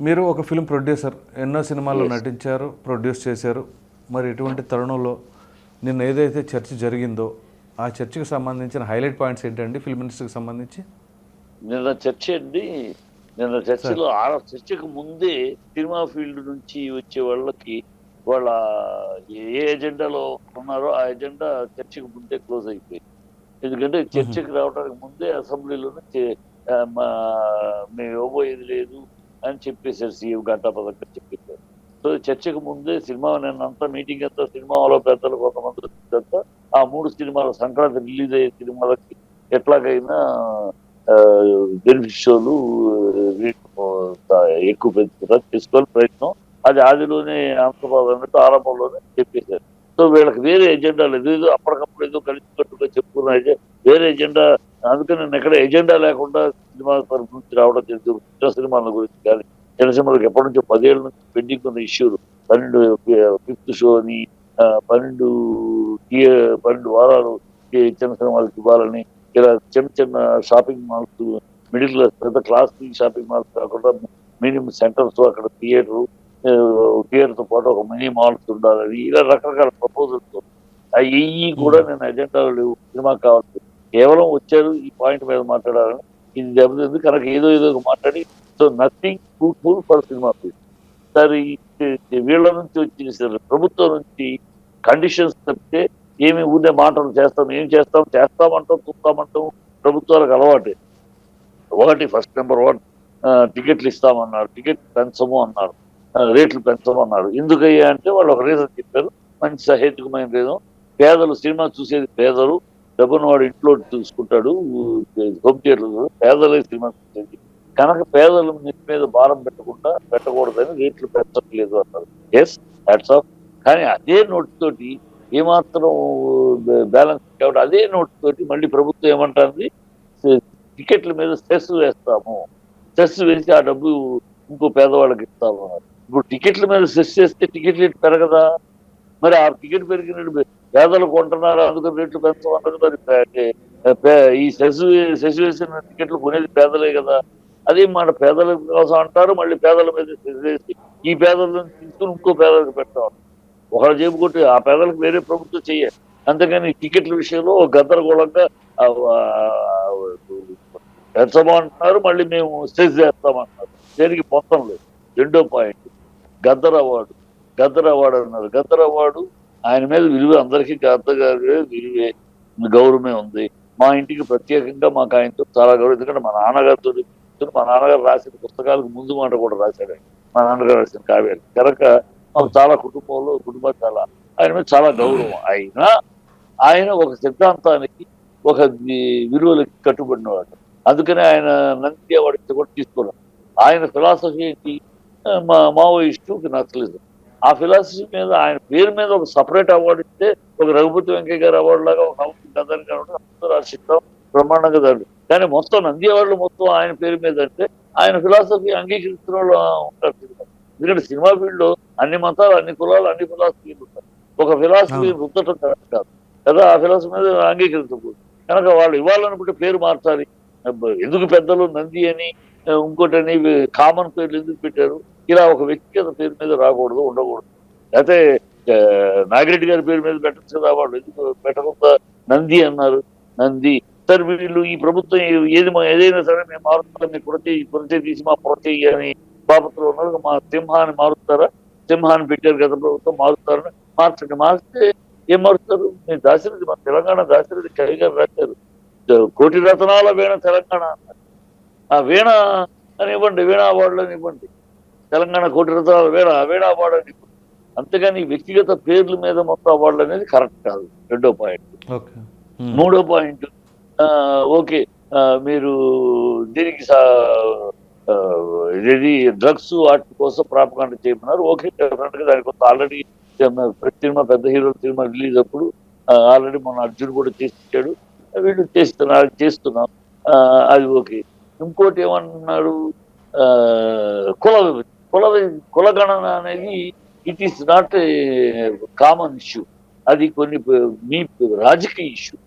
మీరు ఒక film producer ఎన్నో సినిమాల్లో నటించారు ప్రొడ్యూస్ చేశారు. మరి ఇటువంటి తరుణంలో నిన్న ఏదైతే చర్చ జరిగిందో ఆ చర్చకు సంబంధించిన హైలైట్ పాయింట్స్ ఏంటండి? ఫిల్మ్ ఇండస్ట్రీకి సంబంధించి? నిన్న చర్చ అండి. నిన్న చర్చలో ఆ చర్చకు ముందే సినిమా ఫీల్డ్ నుంచి వచ్చే వాళ్ళకి వాళ్ళ ఏ ఎజెండాలో ఉన్నారో ఆ ఎజెండా చర్చకు ముందే క్లోజ్ అయిపోయింది. ఎందుకంటే చర్చకు రావడానికి ముందే అసెంబ్లీలోనే మేము ఇవ్వబోయేది లేదు. అని చెప్పేశారు సీఎం గంటా పథకం చెప్పేశారు. సో చర్చకు ముందే సినిమా నిన్నంతా మీటింగ్ అంతా సినిమా వాళ్ళ పెద్దలు కొంతమంది అంతా ఆ మూడు సినిమాల సంక్రాంతి రిలీజ్ అయ్యే సినిమాలకి ఎట్లాగైనా బెనిఫిషియలు ఎక్కువ పెంచుతున్నారు తీసుకోవాలి ప్రయత్నం. అది ఆదిలోనే ఆంధ్రప్రదేశ్ అన్నట్టు ఆరంభంలోనే చెప్పేశారు. సో వీళ్ళకి వేరే ఎజెండా లేదు. ఏదో అప్పటికప్పుడు ఏదో కలిసి కట్టుగా చెప్పుకున్నా వేరే ఎజెండా అందుకని నేను ఎక్కడ ఎజెండా లేకుండా సినిమా తరపు నుంచి రావడం తెలుసు చిన్న సినిమాల గురించి కానీ చిన్న సినిమాలకు ఎప్పటి నుంచో పదేళ్ళ నుంచి పెండింగ్ ఉన్న ఇష్యూలు. పన్నెండు ఫిఫ్త్ షో అని పన్నెండు పన్నెండు వారాలు చిన్న సినిమాలకు ఇవ్వాలని ఇలా చిన్న చిన్న షాపింగ్ మాల్స్ మిడిల్ క్లాస్ పెద్ద క్లాస్ షాపింగ్ మాల్స్ కాకుండా మినిమం సెంటర్స్ అక్కడ థియేటర్ థియేటర్తో పాటు ఒక మినీ మాల్స్ ఉండాలని ఇలా రకరకాల ప్రపోజల్స్. అవి కూడా నేను ఎజెండాలో లేవు. సినిమా కావాలి కేవలం వచ్చారు ఈ పాయింట్ మీద మాట్లాడాలని ఇది దెబ్బతింది కనుక ఏదో ఏదో ఒక మాట్లాడి so nothing fruitful for cinema field సరే వీళ్ళ నుంచి వచ్చి ప్రభుత్వం నుంచి కండిషన్స్ తప్పితే ఏమి ఊనే మాటలు చేస్తాం ఏం చేస్తాం చేస్తామంటాం చూస్తామంటాం ప్రభుత్వాలకు అలవాటే. ఒకటి ఫస్ట్ నెంబర్ వన్ టికెట్లు ఇస్తామన్నారు టికెట్ పెంచము అన్నారు రేట్లు పెంచము అన్నారు. ఎందుకయ్యా అంటే వాళ్ళు ఒక రీజన్ చెప్పారు మంచి సహేతుకమైన రీజన్. పేదలు సినిమా చూసేది పేదలు డబ్బును వాడు ఇంట్లో చూసుకుంటాడు హోమ్ థియేటర్లు పేదలే సినిమా కనుక పేదల మీద భారం పెట్టకుండా పెట్టకూడదని రేట్లు పెంచట్లేదు అన్నారు. ఎస్ దాట్స్ ఆఫ్ కానీ అదే నోట్ తోటి ఏమాత్రం బ్యాలెన్స్ కాబట్టి అదే నోట్ తోటి మళ్ళీ ప్రభుత్వం ఏమంటుంది? టికెట్ల మీద సెస్ వేస్తాము. సెస్ వేసి ఆ డబ్బు ఇంకో పేదవాళ్ళకి ఇస్తాము ఇప్పుడు టికెట్ల మీద సెస్ చేస్తే టికెట్ రేట్ పెరగదా? మరి ఆ టికెట్ పెరిగినట్టు పేదలు కొంటున్నారు అందుకని రేట్లు పెంచమన్నది మరి పే- ఈ సెస్ సెస్ వేసిన టికెట్లు కొనేది పేదలే కదా. అదే మన పేదల కోసం అంటారు మళ్ళీ పేదల మీద సెస్ వేసి ఈ పేదలను తీసుకుని ఇంకో పేదలకు పెడతాం ఒకళ్ళ జేబు కొట్టి ఆ పేదలకు వేరే ప్రభుత్వం చేయాలి అంతేగాని టికెట్ల విషయంలో గందరగోళంగా పెంచమంటున్నారు మళ్ళీ మేము స్టేజ్ చేస్తామంటున్నారు. దేనికి మొత్తం లేదు. రెండో point. Gaddar award Gaddar award అన్నారు. గద్దర్ అవార్డు ఆయన మీద విలువ అందరికీ గద్దర్ గారి విలువే గౌరవమే ఉంది. మా ఇంటికి ప్రత్యేకంగా మాకు ఆయనతో చాలా గౌరవం. ఎందుకంటే మా నాన్నగారితో మా నాన్నగారు రాసిన పుస్తకాలకు ముందు మాట కూడా రాశాడు మా నాన్నగారు రాసిన కావ్యాలు. కనుక మాకు చాలా కుటుంబంలో కుటుంబం చాలా. ఆయన మీద చాలా గౌరవం. అయినా ఆయన ఒక సిద్ధాంతానికి ఒక విలువలకి కట్టుబడినవాడు. అందుకనే ఆయన నంది అవార్డు కూడా తీసుకున్నాడు ఆయన ఫిలాసఫీ ఏంటి మా మావోయిస్టు నక్సలిజం ఆ ఫిలాసఫీ మీద ఆయన పేరు మీద ఒక సపరేట్ అవార్డు ఇస్తే ఒక రఘుపతి వెంకయ్య గారి అవార్డు లాగా ఒక అవార్డు కదని కాబట్టి అందరూ రాసిస్తాం బ్రహ్మాండంగా దాడు కానీ మొత్తం నంది అవార్డులు మొత్తం ఆయన పేరు మీద అంటే ఆయన ఫిలాసఫీ అంగీకరిస్తున్న వాళ్ళు ఉంటారు సినిమా. ఎందుకంటే సినిమా ఫీల్డ్లో అన్ని మతాలు అన్ని కులాలు అన్ని ఫిలాసఫీలు ఉంటాయి. ఒక ఫిలాసఫీ రుద్దటం కరెక్ట్ కాదు. కదా ఆ ఫిలాసఫీ మీద అంగీకరించకూడదు. కనుక వాళ్ళు ఇవ్వాలనుకుంటే పేరు మార్చాలి. ఎందుకు పెద్దలు నంది అని ఇంకోటని కామన్ పేర్లు ఎందుకు పెట్టారు? ఇలా ఒక వ్యక్తిగత పేరు మీద రాకూడదు ఉండకూడదు. అయితే నాగిరెడ్డి గారి పేరు మీద పెట్టచ్చు కదా వాళ్ళు ఎందుకు పెట్టకుండా నంది అన్నారు. నంది సార్ వీళ్ళు ఈ ప్రభుత్వం ఏది ఏదైనా సరే మేము మారుస్తాం మీ కురచే కురచే తీసి మా కురచేయి అని బాపత్రులు ఉన్నారు. మా సింహాన్ని మారుస్తారా? సింహాన్ని పెట్టారు గత ప్రభుత్వం మారుస్తారని మార్చండి. మారిస్తే ఏం మారుస్తారు? మీరు దాశరథి మన తెలంగాణ దాశరథి కవి గారు రాశారు. కోటి రతనాల వేణ తెలంగాణ అన్నారు. ఆ వీణ అని ఇవ్వండి వీణ అవార్డులు అని ఇవ్వండి. తెలంగాణ కోటి రతనాల వీణ వీణ అవార్డు అని ఇవ్వండి. అంతేగాని వ్యక్తిగత పేర్ల మీద మొత్తం అవార్డులు అనేది కరెక్ట్ కాదు రెండో పాయింట్. మూడో పాయింట్ ఓకే మీరు దీనికి ఇదేది డ్రగ్స్ వాటి కోసం ప్రాపకాండ చేయమన్నారు. ఓకే డెఫినెట్గా దానికి కొంత ఆల్రెడీ సినిమా పెద్ద హీరో సినిమా రిలీజ్ అప్పుడు ఆల్రెడీ మన అర్జున్ కూడా చేసిచ్చాడు వీళ్ళు చేస్తున్నారు చేస్తున్నాం. అది ఓకే. ఇంకోటి ఏమన్నాడు? కుల కుల కులగణన అనేది it is not common issue అది కొన్ని మీ రాజకీయ ఇష్యూ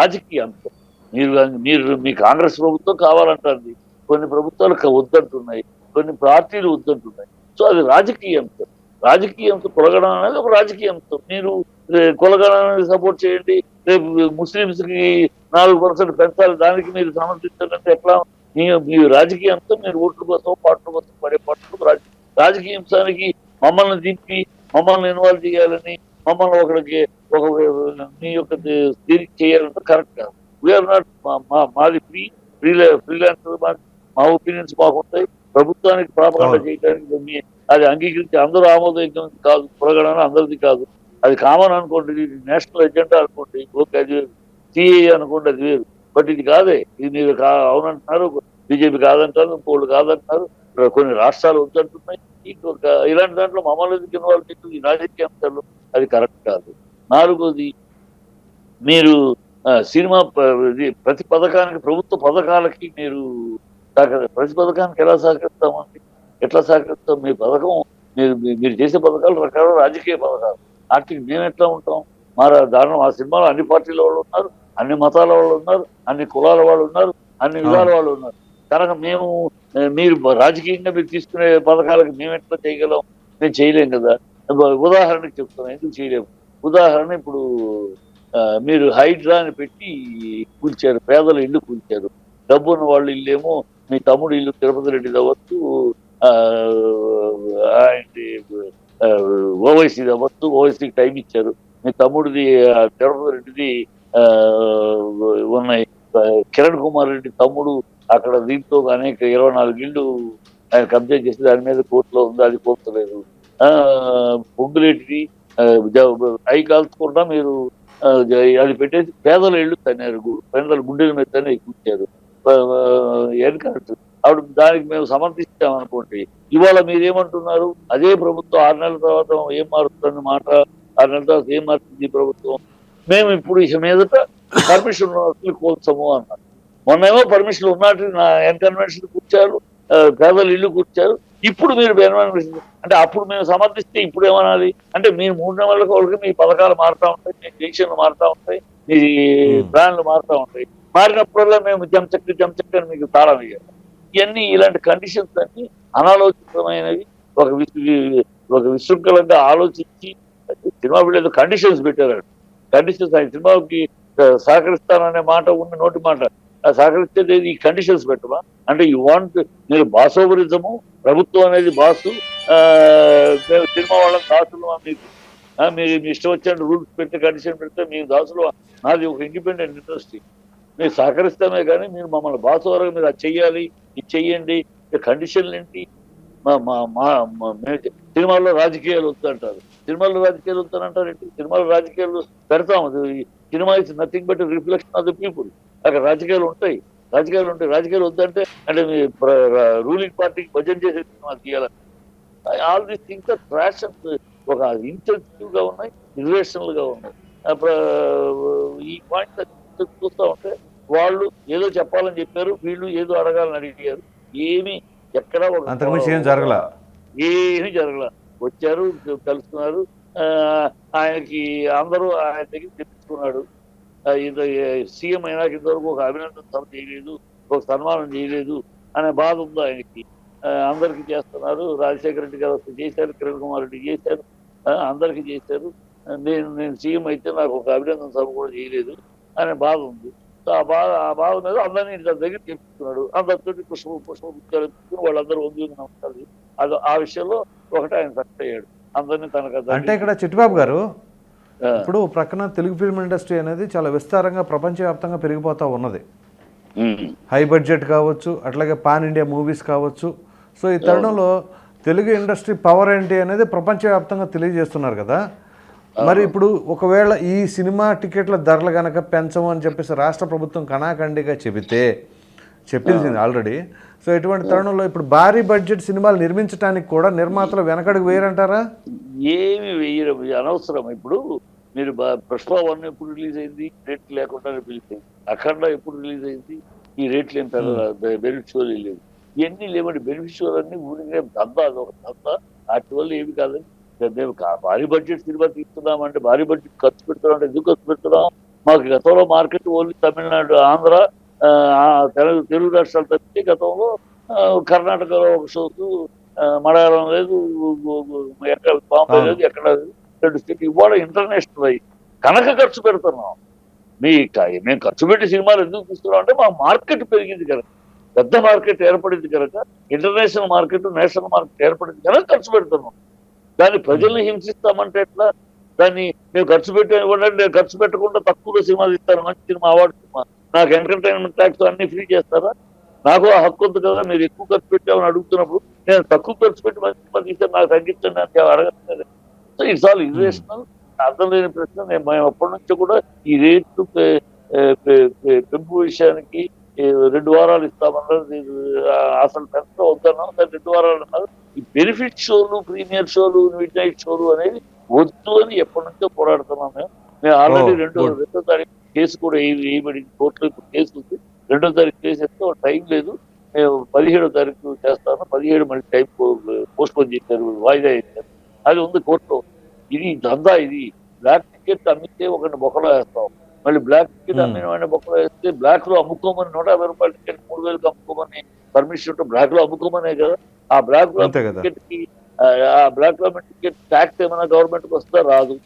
రాజకీయ అంశం. మీరు మీరు మీ కాంగ్రెస్ ప్రభుత్వం కావాలంటుంది కొన్ని ప్రభుత్వాలు వద్దంటున్నాయి. కొన్ని పార్టీలు వద్దంటున్నాయి. సో అది రాజకీయ అంశం. రాజకీయ అంశం కులగడం అనేది ఒక రాజకీయ అంశం. మీరు ఏ, సపోర్ట్ చేయండి. రేపు ముస్లింస్కి నాలుగు పర్సెంట్ పెంచాలి. దానికి మీరు సమర్థించాలంటే ఎట్లా మీ మీ రాజకీయ అంశం మీరు ఓట్ల కోసం పాటల కోసం పడే పాటలు రాజ రాజకీయ అంశానికి మమ్మల్ని దింపి మమ్మల్ని ఇన్వాల్వ్ చేయాలని మమ్మల్ని ఒకరికి ఒక మీ యొక్క దీనికి చేయాలంటే కరెక్ట్ కాదు. వీఆర్ నాట్ మాది ఫ్రీ ఫ్రీ ఫ్రీలాన్సర్ మా ఒపీనియన్స్ బాగుంటాయి ప్రభుత్వానికి ప్రాపగండ అవును. చేయడానికి మీ- అది అంగీకరించి అందరూ ఆమోదయోగ్యం కాదు కులగణన అందరిది కాదు. అది కామన్ అనుకోండి నేషనల్ ఎజెండా అనుకోండి ఓకే అది వేరు. సిఏ అనుకోండి అది వేరు. బట్ ఇది కాదే. ఇది మీరు కా అవునంటున్నారు బీజేపీ కాదంటారు ఇంకోళ్ళు కాదంటున్నారు కొన్ని రాష్ట్రాలు వద్దంటున్నాయి. ఇంకొక ఇలాంటి దాంట్లో మమ్మల్ని ఎందుకు ఇన్వాల్వ్ ఈ రాజకీయ అంశాలు అది కరెక్ట్ కాదు. నాలుగోది మీరు ఆ, సినిమా ఇది ప్రతి పథకానికి ప్రభుత్వ పథకాలకి మీరు సహకరి ప్రతి పథకానికి ఎలా సహకరిస్తామండి? ఎట్లా సహకరిస్తాం? మీ పథకం మీరు మీరు చేసే పథకాలు రకాల రాజకీయ పథకాలు. వాటికి మేము ఎట్లా ఉంటాం? మా దారుణం ఆ సినిమాలో అన్ని పార్టీల వాళ్ళు ఉన్నారు? అన్ని మతాల వాళ్ళు ఉన్నారు అన్ని కులాల వాళ్ళు ఉన్నారు అన్ని విధాల వాళ్ళు ఉన్నారు. కనుక మేము మీరు రాజకీయంగా మీరు తీసుకునే పథకాలకు మేము ఎట్లా చేయగలం? మేము చేయలేం కదా. ఉదాహరణకి చెప్తున్నాం ఎందుకు చేయలేము ఉదాహరణ ఇప్పుడు మీరు హైడ్రా అని పెట్టి కూల్చారు పేదల ఇల్లు కూల్చారు. డబ్బు ఉన్న వాళ్ళ ఇల్లు ఏమో మీ తమ్ముడు ఇల్లు తిరుపతి రెడ్డి అవ్వచ్చు ఆ, ఆయనది ఆ, ఓవైసీది అవ్వచ్చు ఓవైసీకి టైం ఇచ్చారు. మీ తమ్ముడిది తిరుపతి రెడ్డిది ఉన్నాయి. కిరణ్ కుమార్ రెడ్డి తమ్ముడు అక్కడ దీంతో అనేక ఇరవై నాలుగు ఇళ్ళు ఆయన కబ్జా చేసి దాని మీద కోర్టులో ఉంది? అది కోర్టులేదు. పొంగులేటిది ఆ, అవి కాల్చకుండా మీరు అది పెట్టేసి పేదల ఇళ్ళు తన్నారు. పేదల గుండెల మీద తనే కూర్చారు. ఏం కరెక్ట్ అప్పుడు దానికి మేము సమర్థిస్తాం అనుకోండి. ఇవాళ మీరేమంటున్నారు? అదే ప్రభుత్వం ఆరు నెలల తర్వాత ఏం మారుతుందని మాట ఆరు నెలల తర్వాత ఏం మారుతుంది ప్రభుత్వం? మేము ఇప్పుడు ఇక మీదట పర్మిషన్ కోల్చము అన్నారు. మొన్నేమో పర్మిషన్ ఉన్నట్టు నా ఎన్కన్వెన్షన్ కూర్చారు పేదల ఇల్లు కూర్చారు. ఇప్పుడు మీరు అంటే అప్పుడు మేము సమర్థిస్తే ఇప్పుడు ఏమనాలి? అంటే మీరు మూడు నెలలకు వాళ్ళకి మీ పథకాలు మారుతా ఉంటాయి మీ పెన్షన్లు మారుతా ఉంటాయి మీ. ప్లాన్లు మారుతా ఉంటాయి. మారినప్పుడల్లా మేము జంచక్కి జంచక్కి అని మీకు తాళం వేయాలి ఇవన్నీ ఇలాంటి కండిషన్స్ అన్ని అనాలోచితమైనవి ఒక ఒక విశృంఖలంగా ఆలోచించి సినిమా వీళ్ళు కండిషన్స్ పెట్టారు కండిషన్స్ ఆయన సినిమాకి సహకరిస్తాననే మాట ఉన్న నోటి మాట. సహకరిస్తే ఈ కండిషన్స్ పెట్టమా అంటే యూ వాంట్ మీరు బాసోవరిజము ప్రభుత్వం అనేది బాసు ఆ, సినిమా వాళ్ళ దాసులు మీకు? మీరు మీ ఇష్టం వచ్చిన రూల్స్ పెట్టి కండిషన్ పెడితే మీ దాసులు నాది ఒక ఇండిపెండెంట్ ఇండస్ట్రీ మీరు సహకరిస్తామే కానీ మీరు మమ్మల్ని బాసు వరకు మీరు అది చెయ్యాలి ఇది చెయ్యండి కండిషన్లు ఏంటి? మా మా మా సినిమాల్లో రాజకీయాలు వద్దంటారు. సినిమాల్లో రాజకీయాలు ఏంటి సినిమాలో రాజకీయాలు పెడతాం. అది cinema is nothing but reflection of the people. అక్కడ రాజకీయాలు ఉంటాయి. రాజకీయాలు ఉంటాయి. రాజకీయాలు వద్దంటే అంటే మీ రూలింగ్ పార్టీకి భజన చేసే సినిమా తీయాలి? ఆల్ దీస్ థింగ్స్ ఆర్ ట్రాషన్స్ ఒక ఇన్సెన్సిటివ్గా ఉన్నాయి. ఇర్రేషనల్గా ఉన్నాయి ఈ పాయింట్ చూస్తా ఉంటే వాళ్ళు ఏదో చెప్పాలని చెప్పారు వీళ్ళు ఏదో అడగాలని అడిగారు. ఏమి ఎక్కడ ఒక జరగల? ఏమీ జరగల. వచ్చారు కలుసుకున్నారు. ఆ, ఆయనకి అందరూ ఆయన దగ్గర తెప్పించుకున్నాడు. ఇంత ఇది సీఎం అయినాక ఇంతవరకు ఒక అభినందన సభ చేయలేదు ఒక సన్మానం చేయలేదు అనే బాధ ఉంది ఆయనకి. అందరికి అందరికీ చేస్తున్నారు. రాజశేఖర రెడ్డి గారు చేశారు కిరణ్ కుమార్ రెడ్డి చేశారు ఆ, అందరికీ చేశారు. నేను నేను సీఎం అయితే నాకు ఒక అభినందన సభ కూడా చేయలేదు అనే బాధ ఉంది. సో ఆ బాధ ఆ బాధ మీద అందరినీ ఇంత దగ్గర తెప్పించుకున్నాడు. అందరితో పుష్ప పుష్ప వాళ్ళందరూ ఉంది నమస్కారం అది ఆ విషయంలో ఒకటి ఆయన అయ్యాడు. అందరినీ తనకు అంటే ఇక్కడ చిట్టిబాబు గారు ఇప్పుడు ప్రక్కన తెలుగు ఫిల్మ్ ఇండస్ట్రీ అనేది చాలా విస్తారంగా ప్రపంచవ్యాప్తంగా పెరిగిపోతూ ఉన్నది. హై బడ్జెట్ కావచ్చు అట్లాగే పాన్ ఇండియా మూవీస్ కావచ్చు. సో ఈ తరుణంలో తెలుగు ఇండస్ట్రీ పవర్ ఏంటి అనేది ప్రపంచవ్యాప్తంగా తెలియజేస్తున్నారు కదా. మరి ఇప్పుడు ఒకవేళ ఈ సినిమా టికెట్ల ధరలు కనుక పెంచము అని చెప్పేసి రాష్ట్ర ప్రభుత్వం కణాఖండిగా చెబితే చెప్పింది ఆల్రెడీ. సో ఇటువంటి తరుణంలో ఇప్పుడు భారీ బడ్జెట్ సినిమాలు నిర్మించడానికి కూడా నిర్మాతలు వెనకడుగు వేయరంటారా? ఏమి వెయ్యరు ఇది అనవసరం. ఇప్పుడు మీరు పుష్ప వన్ ఎప్పుడు రిలీజ్ అయింది? రేట్ లేకుండా రిలీజ్ అయింది. అఖండ ఎప్పుడు రిలీజ్ అయింది? ఈ రేట్లు ఏం బెనిఫిషియల్ లేవు ఇవన్నీ లేవండి. బెనిఫిషియల్ అన్ని ఊరికే దందా అదొక దందా. వాటి వల్ల ఏమి కాదని మేము భారీ బడ్జెట్ సినిమా తీస్తున్నాం అంటే భారీ బడ్జెట్ ఖర్చు పెడుతున్నాం అంటే ఎందుకు ఖర్చు పెడుతున్నాం? మాకు గతంలో మార్కెట్ ఓన్లీ తమిళనాడు ఆంధ్ర తెలుగు తెలుగు రాష్ట్రాలు తప్పితే గతంలో కర్ణాటకలో ఒక ఆ, మలయాళం లేదు ఎక్కడ బాంబే. లేదు ఎక్కడ రెండు స్టేట్ ఇవాళ ఇంటర్నేషనల్ అయ్యి కనుక ఖర్చు పెడుతున్నాం. మీ మేము ఖర్చు పెట్టి సినిమాలు ఎందుకు తీస్తున్నాం అంటే మా మార్కెట్ పెరిగింది కనుక పెద్ద మార్కెట్ ఏర్పడింది కనుక ఇంటర్నేషనల్ మార్కెట్ నేషనల్ మార్కెట్ ఏర్పడింది కనుక ఖర్చు పెడుతున్నాం. దాన్ని ప్రజల్ని హింసిస్తామంటే ఎట్లా? దాన్ని మేము ఖర్చు పెట్టే నేను ఖర్చు పెట్టకుండా తక్కువలో సినిమాలు ఇస్తాను మంచి సినిమా అవార్డు సినిమా. నాకు ఎంటర్టైన్మెంట్ ట్యాక్స్ అన్ని ఫ్రీ చేస్తారా? నాకు ఆ హక్కు ఉంది కదా మీరు ఎక్కువ ఖర్చు పెట్టామని అడుగుతున్నప్పుడు నేను తక్కువ ఖర్చు పెట్టి మంచి సినిమా తీస్తే నాకు తగ్గించండి అంటే అడగట్లేదు. సో ఇట్స్ ఆల్ ఇన్వేషనల్ అర్థం లేని ప్రశ్న. నేను మేము అప్పటి నుంచి కూడా ఈ రేట్లు పెంపు విషయానికి రెండు వారాలు ఇస్తామన్నారు. అసలు పెద్ద వద్దన్నాం దాన్ని రెండు వారాలు అన్నారు. ఈ బెనిఫిట్ షోలు ప్రీమియర్ షోలు మిడ్ నైట్ షోలు అనేవి వద్దు అని ఎప్పటి నుంచో పోరాడుతున్నాం మేము. మేము ఆల్రెడీ Oh, రెండో. రెండో తారీఖు కేసు కూడా వేయ- వేయబడింది కోర్టులో ఇప్పుడు కేసు ఉంది. రెండో తారీఖు కేసు ఎత్తే టైం లేదు. మేము పదిహేడో తారీఖు చేస్తాను. పదిహేడు మళ్ళీ టైం పోస్ట్ పోన్ చేశారు వాయిదా వేశారు. అది ఉంది కోర్టులో. ఇది దందా ఇది. బ్లాక్ టికెట్ అమ్మితే ఒకటి బొక్కలో వేస్తాం. మళ్ళీ బ్లాక్ టికెట్. అమ్మిన వాడిని బొక్కలో వేస్తే బ్లాక్లో అమ్ముకోమని నూట యాభై రూపాయల టికెట్ మూడు వేలకు అమ్ముకోమని పర్మిషన్ ఉంటే బ్లాక్లో అమ్ముకోమనే కదా. ఆ బ్లాక్లో టికెట్కి ఆ, ఆ బ్లాక్లో టికెట్ ట్యాక్స్ ఏమైనా గవర్నమెంట్కి వస్తే రాదు.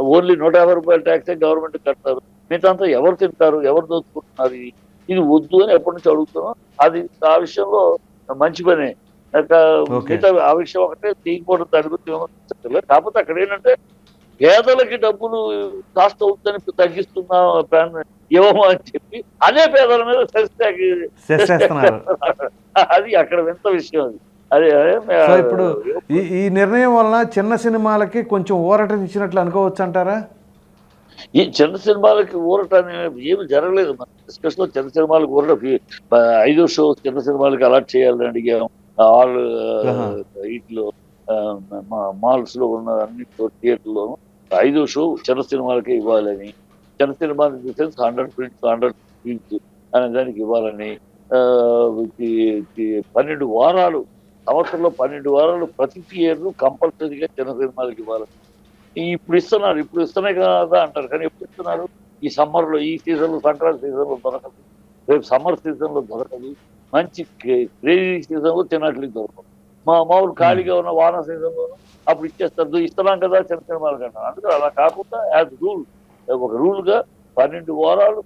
ఓన్లీ నూట యాభై రూపాయల ట్యాక్స్ గవర్నమెంట్ కడతారు. మిగతా ఎవరు తింటారు ఎవరు దోచుకుంటున్నారు ఇది ఇది వద్దు అని ఎప్పటి నుంచి అడుగుతున్నాం అది ఆ విషయంలో మంచి పనే. మిగతా ఆ విషయం ఒకటే తీయకపోవడం దాని గురించి విమర్శించట్లేదు. కాకపోతే అక్కడ ఏంటంటే పేదలకి డబ్బులు కాస్ట్ అవుతుందని తగ్గిస్తున్నా ప్లాన్ ఇవ్వము అని చెప్పి అదే పేదల మీద అది అక్కడ వింత విషయం అది. అదే ఇప్పుడు ఈ ఈ నిర్ణయం వలన చిన్న సినిమాలకి కొంచెం ఊరట ఇచ్చినట్లు అనుకోవచ్చు అంటారా ఈ చిన్న సినిమాలకి ఊరట ఏమి జరగలేదు. మన డిస్కషన్ చిన్న సినిమాలకు ఊరట. ఐదో షో చిన్న సినిమాలకి అలాట్ చేయాలని అడిగాం. ఆల్. వీటిలో మాల్స్లో ఉన్న అన్ని థియేటర్లోను ఐదో షో చిన్న సినిమాలకి ఇవ్వాలని చిన్న cinema sense hundred prints hundred prints అనే దానికి ఇవ్వాలని పన్నెండు వారాలు సంవత్సరంలో పన్నెండు వారాలు ప్రతి థియేటర్ కంపల్సరీగా చిన్న సినిమాలకి ఇవ్వాలని. ఇప్పుడు ఇస్తున్నారు ఇప్పుడు ఇస్తున్నాయి కదా అంటారు. కానీ ఎప్పుడు ఇస్తున్నారు ఈ సమ్మర్లో ఈ సీజన్లో సంక్రాంతి సీజన్లో దొరకదు. రేపు సమ్మర్ సీజన్లో దొరకదు. మంచి క్రేజీ సీజన్లో తినట్లు తినట్లేదు దొరకదు మా మామూలు ఖాళీగా ఉన్న వాన సీజన్లో అప్పుడు ఇచ్చేస్తారు. ఇస్తున్నాం కదా చిన్న సినిమాలు కంటారు అందుకని అలా కాకుండా యాజ్ రూల్ ఒక రూల్గా పన్నెండు వారాలు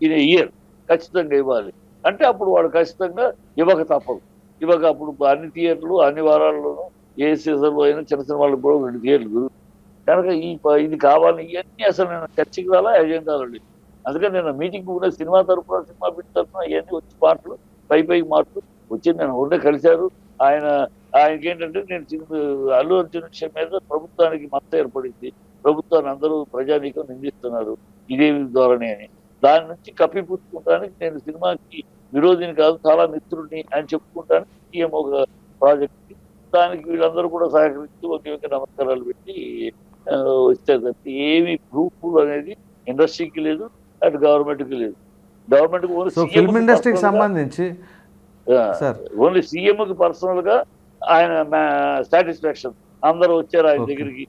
ఇన్ ఇయర్ ఖచ్చితంగా ఇవ్వాలి. అంటే అప్పుడు వాడు ఖచ్చితంగా ఇవ్వక తప్పదు. ఇవ్వక అప్పుడు అన్ని థియేటర్లు అన్ని వారాల్లోనూ ఏ సీజన్లో అయినా చిన్న సినిమాలు కూడా రెండు థియేటర్లు కనుక ఈ ప- ఇది కావాలి ఇవన్నీ అసలు నేను చర్చకి రాలా ఎజెండాలండి అందుకని నేను మీటింగ్ కూడా సినిమా తరఫున సినిమా బిట్ తరఫున అవన్నీ వచ్చి మాటలు పై పై మాటలు వచ్చి నేను ఉండే కలిశారు. ఆయన ఆయనకి ఏంటంటే నేను సినిమా అల్లు అర్జున్ విషయం మీద ప్రభుత్వానికి మత్త ఏర్పడింది. ప్రభుత్వాన్ని అందరూ ప్రజానీకం నిందిస్తున్నారు. ఇదేమి ధోరణి అని. దాని నుంచి కప్పిపుచ్చుకుంటానికి నేను సినిమాకి విరోధిని కాదు చాలా మిత్రుడిని అని చెప్పుకుంటానికి సీఎం ఒక ప్రాజెక్ట్. దానికి వీళ్ళందరూ కూడా సహకరించి ఒకే ఒక నమస్కారాలు పెట్టి వచ్చారు ఏమి ప్రూఫ్ అనేది ఇండస్ట్రీకి లేదు అటు గవర్నమెంట్కి లేదు. గవర్నమెంట్ ఫిల్మ్ ఇండస్ట్రీకి సంబంధించి ఓన్లీ సీఎం కి పర్సనల్గా ఆయన సాటిస్ఫాక్షన్ అందరూ వచ్చారు ఆయన. దగ్గరికి.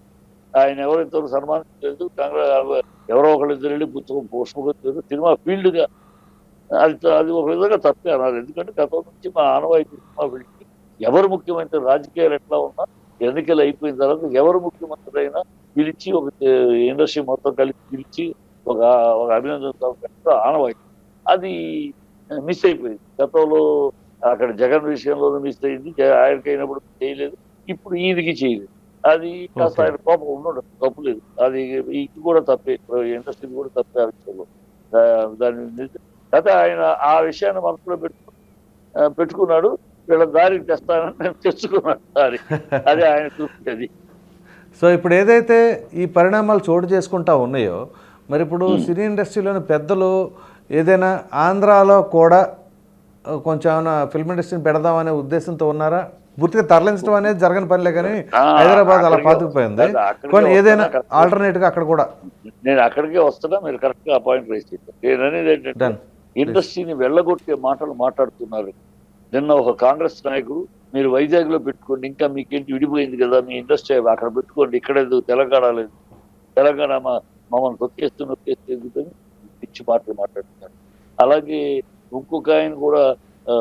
ఆయన ఎవరైతే సన్మానించలేదు కాంగ్రెస్ ఎవరో ఒకళ్ళు ఇద్దరు వెళ్ళి పుస్తకం పుష్పకొచ్చారు సినిమా ఫీల్డ్గా అది అది ఒక విధంగా తప్పే అన్నారు. ఎందుకంటే గతం నుంచి మా ఆనవాయితీ సినిమా ఫీల్డ్కి ఎవరు ముఖ్యమంత్రి రాజకీయాలు ఎట్లా ఉన్నా ఎన్నికలు అయిపోయిన తర్వాత ఎవరు ముఖ్యమంత్రి అయినా పిలిచి ఒక ఇండస్ట్రీ మొత్తం కలిసి పిలిచి ఒక ఒక అభినందన ఆనవాయితీ. అది మిస్ అయిపోయింది. గతంలో అక్కడ జగన్ విషయంలో మిస్ అయింది. ఆయనకి అయినప్పుడు చేయలేదు. ఇప్పుడు ఈయనకి చేయలేదు. అది కాస్త. ఆయన కోపం ఉన్నాడు తప్పు లేదు. అది ఇది కూడా తప్పే. ఇండస్ట్రీ కూడా తప్పే ఆ విషయంలో. దాని అయితే ఆయన ఆ విషయాన్ని మనసులో పెట్టు పెట్టుకున్నాడు. వీళ్ళ దారికి తెస్తానని నేను తెచ్చుకున్నాను. దారి అది ఆయన చూసేది సో ఇప్పుడు ఏదైతే ఈ పరిణామాలు చోటు చేసుకుంటా ఉన్నాయో మరి ఇప్పుడు సినీ ఇండస్ట్రీలోని పెద్దలు ఏదైనా ఆంధ్రాలో కూడా కొంచెం ఏమైనా ఫిల్మ్ ఇండస్ట్రీని పెడదామనే ఉద్దేశంతో ఉన్నారా? పూర్తిగా తరలించడం అనేది జరగని పనిలే కానీ హైదరాబాద్ అలా పాతుకుపోయింది. కొన్ని ఏదైనా ఆల్టర్నేట్గా అక్కడ కూడా. నేను అక్కడికే వస్తున్నా మీరు కరెక్ట్గా అపాయింట్ రేస్ చేశారు నేను అనేది ఏంటంటే డన్ ఇండస్ట్రీని వెళ్ళగొట్టే మాటలు మాట్లాడుతున్నారు. నిన్న ఒక కాంగ్రెస్ నాయకుడు మీరు వైజాగ్లో పెట్టుకోండి ఇంకా మీకేంటి విడిపోయింది కదా మీ ఇండస్ట్రీ అక్కడ పెట్టుకోండి ఇక్కడ లేదు తెలంగాణ లేదు. తెలంగాణ మా- మమ్మల్ని నొక్కేస్తూ నొక్కేస్తూ ఎందుకని పిచ్చి మాటలు మాట్లాడుతున్నారు. అలాగే ఇంకొక ఆయన కూడా ఆ,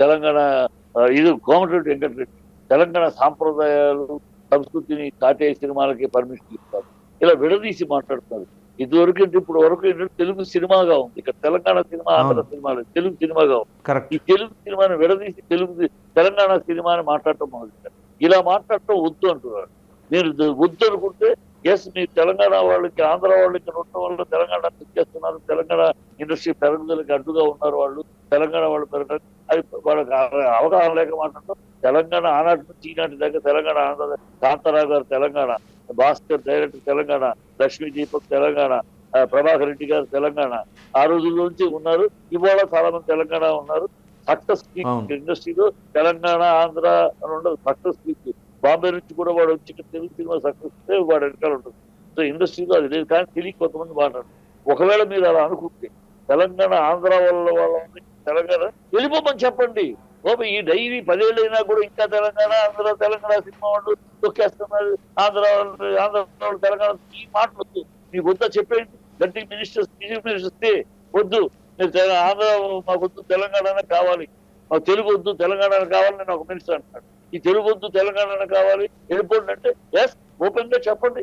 తెలంగాణ ఇది కోమటిరెడ్డి వెంకటరెడ్డి. తెలంగాణ సాంప్రదాయాలు సంస్కృతిని కాటే సినిమాలకి పర్మిషన్ ఇస్తారు. ఇలా విడదీసి మాట్లాడుతున్నారు. ఇదివరకు ఇప్పుడు వరకు ఏంటంటే తెలుగు సినిమాగా ఉంది. ఇక్కడ తెలంగాణ సినిమా ఆంధ్ర. సినిమా తెలుగు సినిమాగా ఉంది. ఈ తెలుగు సినిమాని విడదీసి తెలుగు తెలంగాణ సినిమాని మాట్లాడటం మొదలుపెట్టారు. ఇలా మాట్లాడటం వద్దు అంటున్నారు. ఇది వద్దు అనుకుంటే ఎస్ మీరు తెలంగాణ వాళ్ళకి ఆంధ్ర వాళ్ళకి ఉండటం వల్ల తెలంగాణ తెచ్చేస్తున్నారు తెలంగాణ ఇండస్ట్రీ పెరుగుదలకి అడ్డుగా ఉన్నారు వాళ్ళు. తెలంగాణ వాళ్ళు పెరగడానికి అది వాళ్ళకి అవ- అవగాహన లేక మాట్లాడటం. తెలంగాణ ఆనాటి నుంచి ఈనాటి దాకా తెలంగాణ ఆంధ్ర కాంతారావు గారు తెలంగాణ భాస్కర్ డైరెక్టర్ తెలంగాణ లక్ష్మీ దీపక్ తెలంగాణ ప్రభాకర్ రెడ్డి గారు తెలంగాణ. ఆ రోజుల నుంచి ఉన్నారు. ఇవాళ చాలా మంది తెలంగాణ ఉన్నారు. సక్సెస్. ఇండస్ట్రీలో తెలంగాణ ఆంధ్ర అని ఉండదు. సక్సెస్ బాంబే నుంచి కూడా వాడు వచ్చి ఇక్కడ తెలుగు సినిమా సక్సెస్ వాడు వెనకాల ఉంటుంది సో ఇండస్ట్రీలో అది లేదు. కానీ తెలియ కొంతమంది మాట్లాడు ఒకవేళ మీరు అలా అనుకుంటే తెలంగాణ ఆంధ్ర వాళ్ళ వాళ్ళ తెలంగాణ వెళ్ళిపోమని చెప్పండి. బాబు ఈ డైరీ పదేళ్ళైనా కూడా ఇంకా తెలంగాణ ఆంధ్ర తెలంగాణ సినిమా వాళ్ళు తొక్కేస్తున్నారు. ఆంధ్ర వాళ్ళు ఆంధ్ర వాళ్ళు తెలంగాణ ఈ మాటలు వద్దు. మీకు వద్దా చెప్పేయండి. గట్టి మినిస్టర్స్ చీఫ్ మినిస్టర్స్ వద్దు. మీరు ఆంధ్ర మాకు వద్దు తెలంగాణ కావాలి. మాకు తెలుగు వద్దు తెలంగాణ కావాలని నేను ఒక మినిస్టర్ అంటాడు ఈ తెలుగు వద్దు తెలంగాణ కావాలి. వెళ్ళిపోండి అంటే ఎస్ ఓపెన్గా చెప్పండి.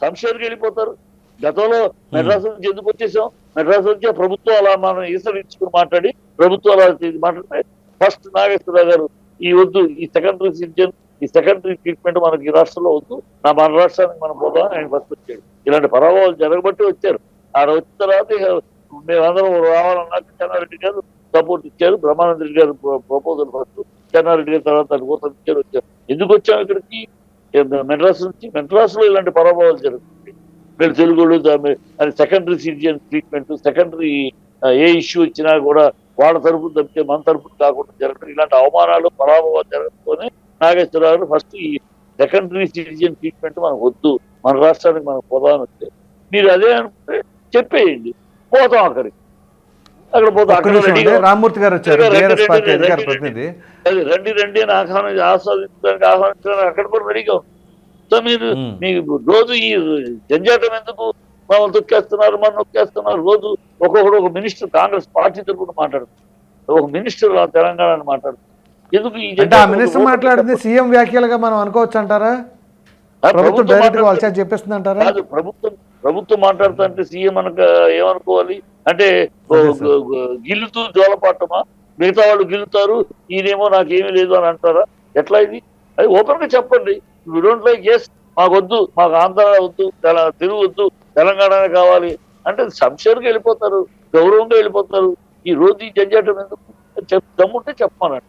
సంశయానికి వెళ్ళిపోతారు గతంలో మెడ్రాస్ నుంచి ఎందుకు వచ్చేసాం? మెడ్రాస్ నుంచి ప్రభుత్వం అలా మనం ఈసరించుకుని మాట్లాడి ప్రభుత్వం అలా మాట్లాడితే ఫస్ట్ నాగేశ్వరరావు గారు ఈ వద్దు ఈ సెకండరీ సిటిజన్ ఈ సెకండరీ ట్రీట్మెంట్ మనకి ఈ రాష్ట్రంలో వద్దు. నా మన రాష్ట్రానికి మనం పోదాం ఆయన ఫస్ట్ వచ్చాడు. ఇలాంటి పరాభవాలు జరగబట్టి వచ్చారు. ఆడ వచ్చిన తర్వాత మేమందరం రావాలన్నాక చెన్నారెడ్డి గారు సపోర్ట్ ఇచ్చారు బ్రహ్మానంద రెడ్డి గారు ప్రపోజల్ ఫస్ట్ చెన్నారెడ్డి గారి తర్వాత దాని ఇచ్చారు వచ్చారు. ఎందుకు వచ్చాం ఇక్కడికి? మెడ్రాస్ నుంచి మెడ్రాస్లో ఇలాంటి పరాభవాలు జరుగుతుంది వీళ్ళు తెలుగులు అని సెకండరీ సిటిజన్ ట్రీట్మెంట్ సెకండరీ ఏ ఇష్యూ వచ్చినా కూడా వాళ్ళ తరపున తప్పితే మన తరపున కాకుండా జరగడం. ఇలాంటి అవమానాలు పరాభవాలు జరగడంతోనే నాగేశ్వరరావు ఫస్ట్ ఈ సెకండరీ సిటిజన్ ట్రీట్మెంట్ మనకు వద్దు. మన రాష్ట్రానికి మనకు పోదామని వస్తే మీరు అదే అనుకుంటే చెప్పేయండి. పోతాం అక్కడికి. అక్కడ పోతాం రామ్మూర్తి గారు వచ్చారు. ప్రతినిధి రండి రండి అని ఆహ్వానించి ఆస్వాదించడానికి ఆహ్వానించడానికి అక్కడ కూడా రెడీగా సో మీరు. మీకు రోజు ఈ జంజాటం ఎందుకు మమ్మల్ని తొక్కేస్తున్నారు మన నొక్కేస్తున్నారు రోజు ఒక్కొక్కడు ఒక మినిస్టర్ కాంగ్రెస్ పార్టీ తరపున మాట్లాడుతున్నారు ఒక మినిస్టర్ తెలంగాణ మాట్లాడుతున్నారు ఎందుకు ఈ మినిస్టర్? మాట్లాడింది సీఎం వ్యాఖ్యలుగా మనం అనుకోవచ్చు అంటారా ప్రభుత్వం డైరెక్ట్గా మాట్లాడుతుంది. వాళ్ళ చేత చెప్పేస్తుంది అంటారా ప్రభుత్వం ప్రభుత్వం మాట్లాడుతా అంటే సీఎం అనక ఏమనుకోవాలి? అంటే గిల్లుతూ జోలపాటమా? మిగతా వాళ్ళు గిల్లుతారు ఈయనేమో నాకేమీ లేదు అని అంటారా? ఎట్లా ఇది? అది ఓపెన్గా చెప్పండి. యూ డోంట్ లైక్ ఎస్ మాకు వద్దు మాకు ఆంధ్ర వద్దు తెల- తెలుగు వద్దు తెలంగాణ కావాలి. అంటే సంశయంగా వెళ్ళిపోతారు గౌరవంగా వెళ్ళిపోతారు. ఈ రోజు ఈ జంజాటం ఎందుకు? చెప్ దమ్ముంటే చెప్పమనండి.